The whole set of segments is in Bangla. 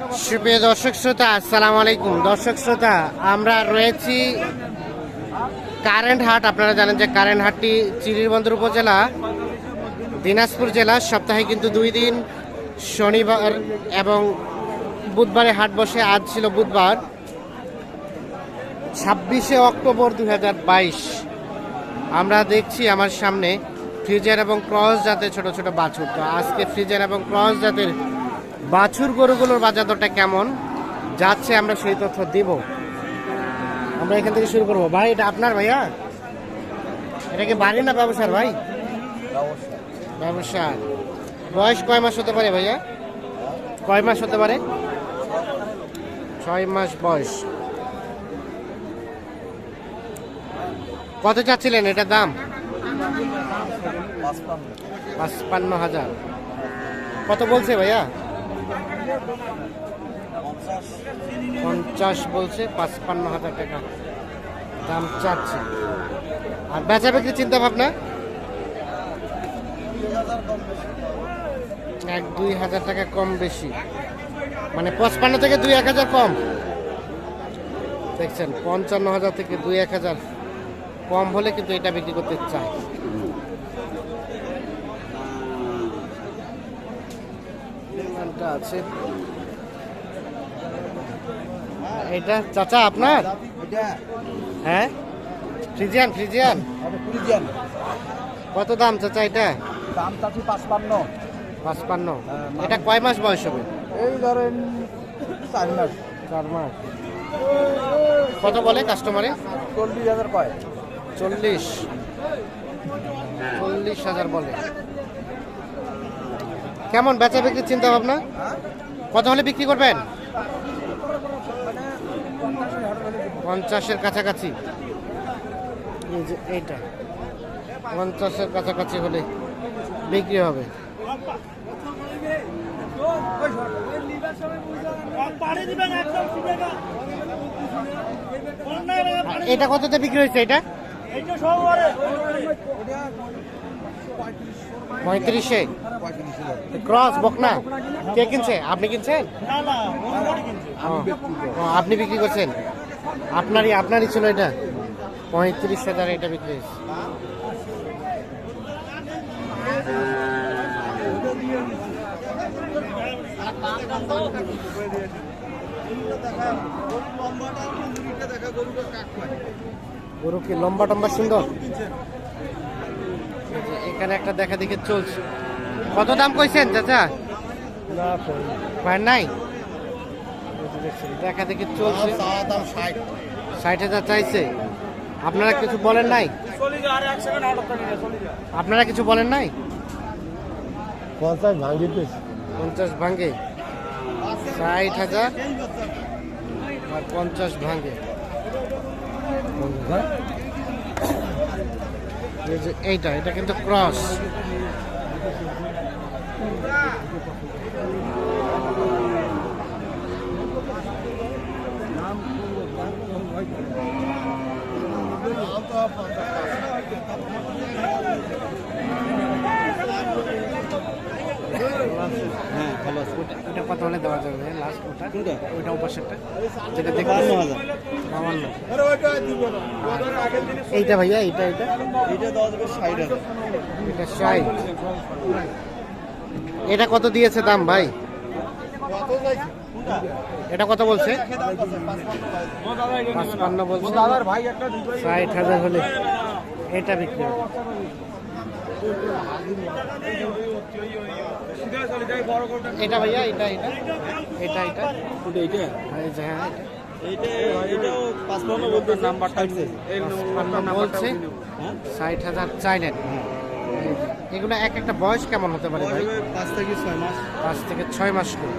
সুপ্রিয় দর্শক শ্রোতা, আসসালামু আলাইকুম। দর্শক শ্রোতা, আমরা রয়েছি কারেন্ট হাট আপনারা জানেন যে কারেন্ট হাটটি চিরিরবন্দর উপজেলা, দিনাজপুর জেলা। সপ্তাহে কিন্তু দুই দিন, শনিবার এবং বুধবারে হাট বসে। আজ ছিল বুধবার, ছাব্বিশে অক্টোবর দুই হাজার বাইশ। আমরা দেখছি আমার সামনে ফ্রিজার এবং ক্রস জাতের ছোট ছোট বাছুর। তো আজকে ফ্রিজার এবং ক্রস জাতের বাছুর গরুগুলোর বাজার দরটা কেমন? যাচ্ছে আমরা সেই তথ্য দিব। আমরা এখান থেকে শুরু করব। ভাই এটা আপনার ভাইয়া? এটা কি বাড়ি না ব্যবসার ভাই? ব্যবসা। বয়স কয় মাস হতে পারে ভাইয়া? কয় মাস হতে পারে? ছয় মাস বয়স। কত চাচ্ছিলেন এটার দাম? পাঁচপান্ন হাজার। কত বলছে ভাইয়া? পঞ্চাশ বলছে, পাঁচপান্ন হাজার টাকা। দাম চাচ্ছে। আর বেচা বিক্রির চিন্তা ভাবনা? এক দুই হাজার টাকা কম বেশি। মানে পঁচপান্ন থেকে দুই এক হাজার কম। দেখছেন, পঞ্চান্ন হাজার থেকে দুই এক হাজার। কম হলে কিন্তু এটা বিক্রি করতে চায়। মানটা আছে। এটা চাচা আপনার? হ্যাঁ? Friesian Friesian? ফ্রিজিয়ান। কত দাম চাচা এটা? দাম চাচ্ছি পাঁচপান্ন। পাঁচপান্ন। এটা কয় মাস বয়স হবে? এই ধরেন চার মাস। চার মাস। কত বলে কাস্টমারে? চল্লিশ হাজার কয়। চল্লিশ। চল্লিশ হাজার বলে। কেমন বেচা বিক্রির চিন্তা ভাবনা কত হলে বিক্রি করবেন? পঞ্চাশের কাছাকাছি। এইটা। পঞ্চাশের কাছাকাছি হলে বিক্রি হবে। এটা কততে বিক্রি হয়েছে এটা? পঁয়ত্রিশে। ক্রস বকনা? কে কিনছে? আপনি কিনছেন? আপনি বিক্রি করছেন? আপনারই আপনারই ছিল এটা? পঁয়ত্রিশ হাজার এটা বিক্রি গরু কি লম্বা টম্বা সুন্দর? এখানে একটা দেখা দেখে চলছে। কত দাম কইছেন চাচা? পায় নাই? দেখা দেখে চলছে। দাম ষাট। ষাট হাজার চাইছে। আপনারা কিছু বলেন নাই? আপনারা কিছু বলেন নাই? পঞ্চাশ ভাঙিতে পঞ্চাশ ভাঙ্গে। ষাট হাজার আর পঞ্চাশ ভাঙ্গে। এইটা এটা কিন্তু ক্রস। Thank you. ওটা কত হলে দেওয়া যাবে লাস্ট ওটা ওইটা উপসেরটা যেটা দেখতে বাউান্ন এইটা ভাইয়া এইটা এইটা? এটা দেওয়া যাবে ষাট হাজার। এটা ষাট। এটা কত দিয়েছে দাম ভাই? এটা কত বলছে? পাঁচপান্ন বলছে। দাদার ভাই একটা দিবে ষাট হাজার হলে এটা বিক্রি হবে। এটা ভাইয়া এটা এটা। হ্যাঁ এটা। এটাও পাঁচপান্ন বলতে নাম্বারটা এই বলছে হ্যাঁ? ষাট হাজার চাইলেন। এগুলো এক একটা বয়স কেমন হতে পারে ভাই? পাঁচ থেকে ছয় মাস। পাঁচ থেকে ছয় মাস করে।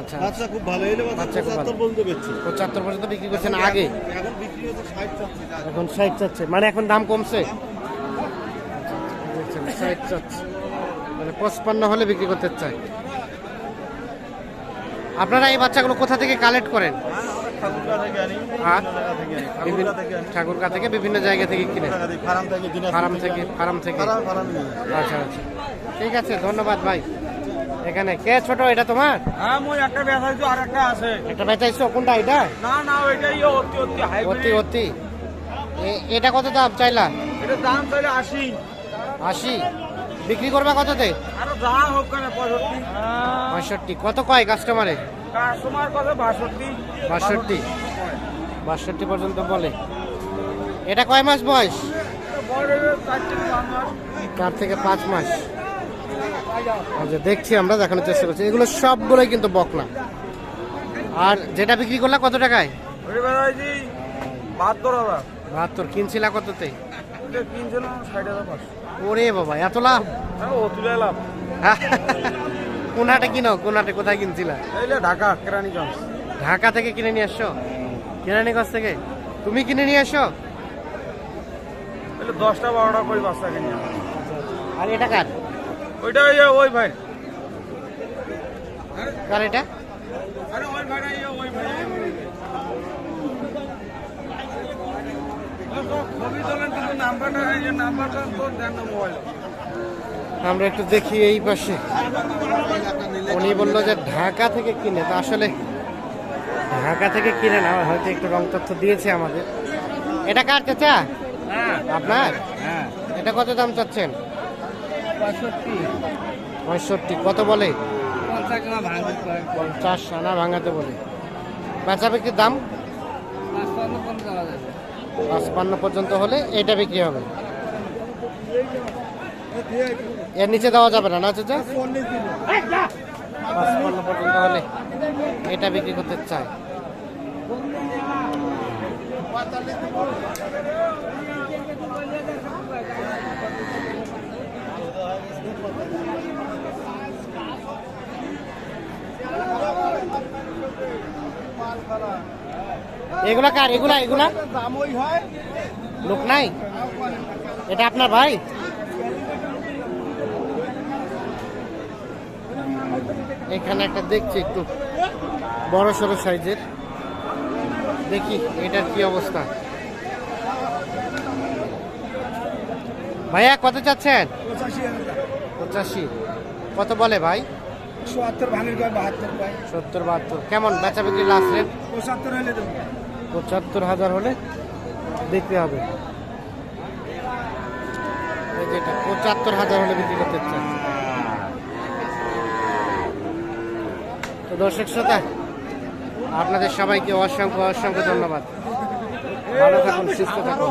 আচ্ছা। বাচ্চা খুব ভালো এলে বাচ্চা বাচ্চা পঁচাত্তর বলতে পেরেছি পঁচাত্তর পর্যন্ত বিক্রি করছেন আগে? এখন বিক্রি হচ্ছে ষাট চাচ্ছে এখন ষাট চাচ্ছে মানে এখন দাম কমছে? দেখছেন ষাট চাচ্ছে মানে পঁচপান্ন হলে বিক্রি করতে চাই। আপনারা এই বাচ্চাগুলো কোথা থেকে কালেক্ট করেন? ঠাকুরগা থেকে বিভিন্ন বিভিন্ন জায়গা থেকে আনি ঠাকুরগা থেকে বিভিন্ন জায়গা থেকে কিনে ফার্ম থেকে ফার্ম থেকে? ফার্ম আচ্ছা আচ্ছা। ঠিক আছে ধন্যবাদ ভাই। এখানে কে ছোট এটা তোমার? হ্যাঁ মই একটা বেচাইছো আর একটা আছে। একটা বেচাইছো কোনটা এটা? না না ওইটাই অতি অতি অতি অতি। এটা কত দাম চাইলা? এটা দাম চাইলে আশি। আশি। বিক্রি করবা কততে? পঁয়ষট্টি। কত কয় কাস্টমারে বাষট্টি। বাষট্টি। পর্যন্ত বলে। এটা কয় মাস বয়স? চার থেকে পাঁচ মাস। আচ্ছা দেখছি আমরা দেখানোর চেষ্টা করছি। এগুলো সবগুলোই কিন্তু বকনা। আর যেটা বিক্রি করলা কত টাকায়? বাহাত্তর কিনছিলা কততে? কিনছিলাম ষাট হাজার ওরে বাবা এত লাভ? হ্যাঁ ও তুলে এলাম কোন হাটে কিনো? কোন কোথায় কিনছিলা? ঢাকা কেরানীগঞ্জ। ঢাকা থেকে কিনে নিয়ে আসছো? কেরানীগঞ্জ থেকে? তুমি কিনে নিয়ে আসো? দশটা বারোটা করে বাচ্চা কিনি। আর এটা কার? ওইটা ওই ওই ভাই। কার এটা? ওই ভাই ও, ও, ছবি তোলেন কিন্তু নাম্বারটা এই যে নাম্বারটা তো দেন না মোবাইল আমরা একটু দেখি এই পাশে। উনি বলল যে ঢাকা থেকে কিনে তো আসলে ঢাকা থেকে কিনে না হয়তো একটু রং তথ্য দিয়েছে আমাদের। এটা কার চাচা? আপনার? হ্যাঁ। এটা কত দাম চাচ্ছেন? পঁয়ষট্টি। কত বলে? পঞ্চাশ আনা ভাঙাতে বলে। বেচা বিক্রির দাম? পাঁচপান্ন পর্যন্ত হলে এটা বিক্রি হবে। এর নিচে দেওয়া যাবে না না চাচা? পাঁচপান্ন পর্যন্ত হলে এটা বিক্রি করতে চায়। এগুলা কার? এগুলা এগুলা? লোক নাই? এটা আপনার ভাই? এখানে একটা দেখছি একটু। বড় সড়ো সাইজের। দেখি, এটার কি অবস্থা? ভাইয়া, কত চাচ্ছেন? পঁচাশি। কত বলে ভাই? চুয়াত্তর ভাঙের কয় বাহাত্তর কয়। সত্তর বাহাত্তর। কেমন? বেচা বিক্রি লাস্ট রেট পঁচাত্তর হলে দেবো। পঁচাত্তর হাজার হলে বিক্রি হবে। এই যেটা পঁচাত্তর হাজার হলে বিক্রি করতে চান। তো দর্শক শ্রোতা আপনাদের সবাইকে অসংখ্য অসংখ্য ধন্যবাদ। ভালো থাকুন সুস্থ থাকুন।